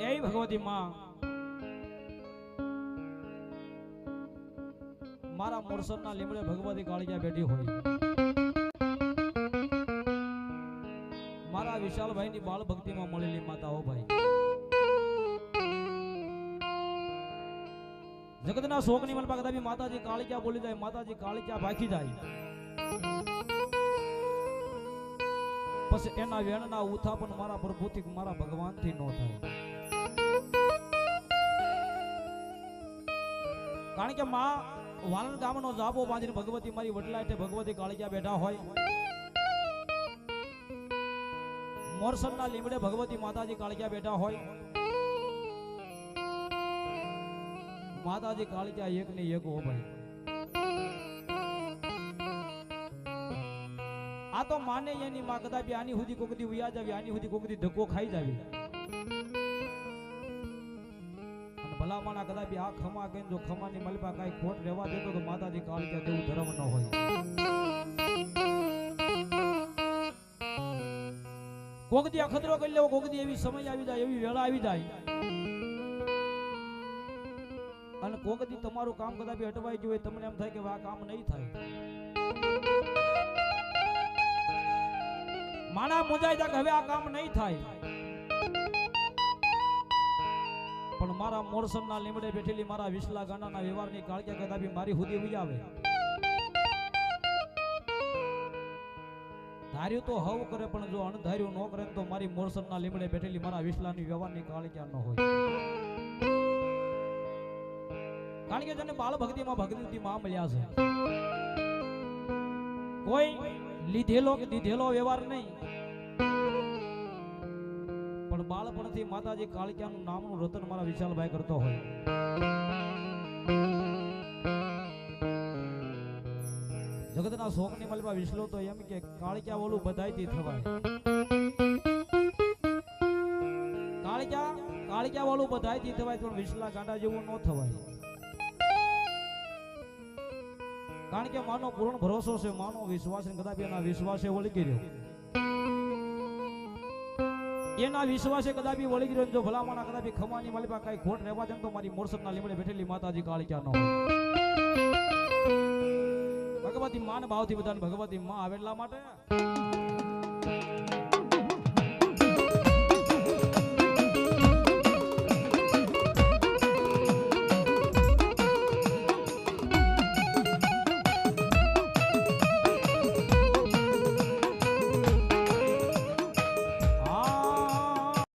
એ ભગવતી માં મારા મોરસરના લીમડે ભગવતી કાળિયા બેઠી હોય. મારા વિશાલભાઈની બાળ ભક્તિમાં મળેલી માતા હો ભાઈ. જગતના શોકની મલપા કદાચ માતાજી કાળિયા બોલી જાય, માતાજી કાળિયા ભાખી જાય. પછી એના વેણના ઉથાપન મારા પ્રભુથી, મારા ભગવાનથી ન થાય. કારણ કે માં વાલણ ગામનો જાબો બાંધીને ભગવતી મારી વડલા એટલે ભગવતી કાળિયા બેઠા હોય. મોરસરના લીમડે ભગવતી માતાજી કાળિયા બેઠા હોય. માતાજી કાળિયા એક ને એક હો ભાઈ. આ તો માને એની માં કદાચ આની સુધી કોકદી ઉયા જાવી, આની સુધી કોકદી ધક્કો ખાઈ જાવી. અને ભલા માણા કદાપી આ ખમા કહીને જો ખમાની મલબા કાંઈ ખોટ રહેવા દેતો તો માતાજી કાળ કે તેવું ધર્મ ન હોય. કોગદી અખતરો કરી લેવો કોગદી એવી સમય આવી જાય, એવી વેળા આવી જાય. અને કોગદી તમારું કામ કદાપી અટવાઈ ગયું હોય, તમને એમ થાય કે આ કામ નહીં થાય. માણા મુંજાઈ જાય કે હવે આ કામ નહીં થાય. મારા મોરસમના લીમડે બેઠેલી મારા વિસલા ગાંડાના વ્યવહારની કાળક્યા કદાપી મારી હુદી ઉઈ ધાર્યું તો હવ કરે, પણ જો અણધાર્યું ન કરે તો મારી મોરસમના લીમડે બેઠેલી મારા વિસલાની વ્યવહારની કાળક્યા ન હોય. કારણ કે જેને બાળ ભક્તિમાં ભક્તિમાં મળ્યા છે. કોઈ લીધેલો કે દીધેલો વ્યવહાર નહીં. પણ બાળપણથી માતાજી કાળિયાનું નામનું રતન મારા વિશાલભાઈ કરતો હોય. જગતના શોકની મલમાં વિસલો તો એમ કે કાળિયા ઓલું બધાયથી થવાય. જેવું ન થવાય. કારણ કે માનો પૂર્ણ ભરોસો છે, માનો વિશ્વાસ છે, કદાપી એના વિશ્વાસે વળગી રહ્યો. એના વિશ્વાસે કદાપી વળી ગયો ને જો ભલામાના કદાપી ખમાની માલિપા કઈ ખોટ રહેવા દે તો મારી મોરસદના લીમડે બેઠેલી માતાજી કાળિયા ન હોય. ભગવતી માન ભાવથી બધાને ભગવતી માં આવેલા માટે.